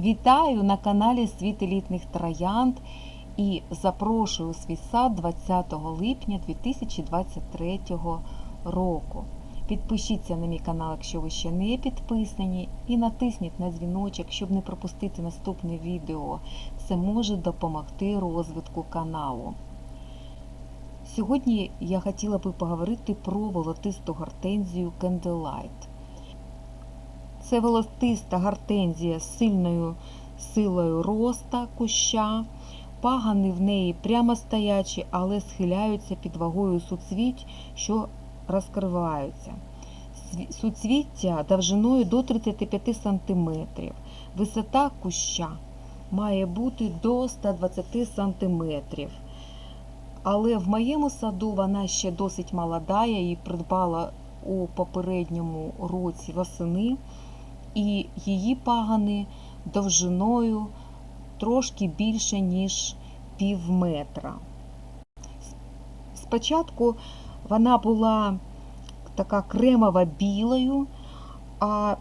Вітаю на каналі Світ елітних троянд і запрошую у свій сад 20 липня 2023 року. Підпишіться на мій канал, якщо ви ще не підписані, і натисніть на дзвіночок, щоб не пропустити наступне відео. Це може допомогти розвитку каналу. Сьогодні я хотіла би поговорити про волотисту гортензію Candlelight. Це волотиста гортензія з сильною силою роста куща. Пагани в неї прямо стоячі, але схиляються під вагою суцвіть, що розкриваються. Суцвіття довжиною до 35 см. Висота куща має бути до 120 см. Але в моєму саду вона ще досить молода, я її придбала у попередньому році восени, і її пагани довжиною трошки більше, ніж пів метра. Спочатку вона була така кремово-білою, а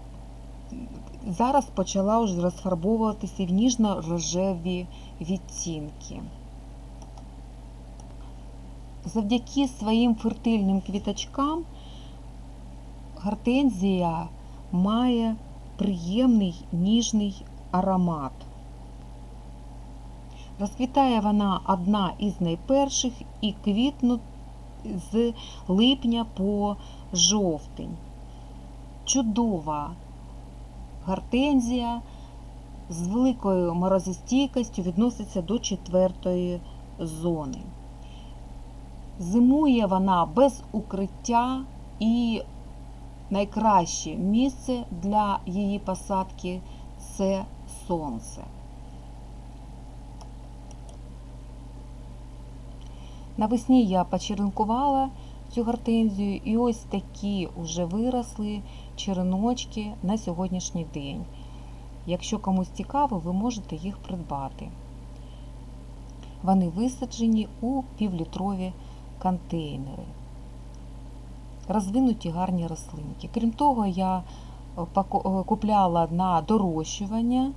зараз почала вже розфарбовуватися в ніжно-рожеві відтінки. Завдяки своїм фертильним квіточкам гортензія має приємний ніжний аромат. Розквітає вона одна із найперших і квітну з липня по жовтень. Чудова гортензія з великою морозостійкістю відноситься до четвертої зони. Зимує вона без укриття і найкраще місце для її посадки це сонце. Навесні я почеренкувала цю гортензію, і ось такі вже виросли череночки на сьогоднішній день. Якщо комусь цікаво, ви можете їх придбати. Вони висаджені у півлітрові контейнери. Розвинуті гарні рослинки. Крім того, я паку- купляла на дорощування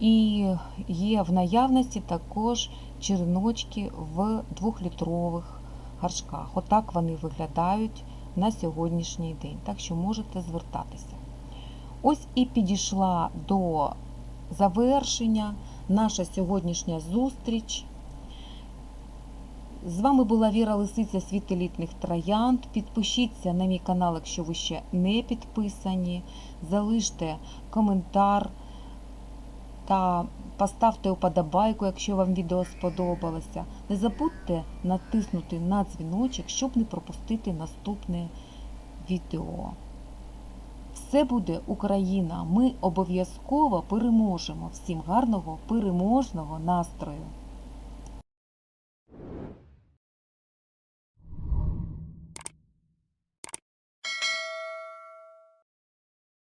і є в наявності також череночки в двохлітрових горшках. Отак вони виглядають на сьогоднішній день. Так що можете звертатися. Ось і підійшла до завершення наша сьогоднішня зустріч. З вами була Віра Лисиця Світ елітних троянд. Підпишіться на мій канал, якщо ви ще не підписані. Залиште коментар та поставте уподобайку, якщо вам відео сподобалося. Не забудьте натиснути на дзвіночок, щоб не пропустити наступне відео. Все буде Україна! Ми обов'язково переможемо. Всім гарного переможного настрою!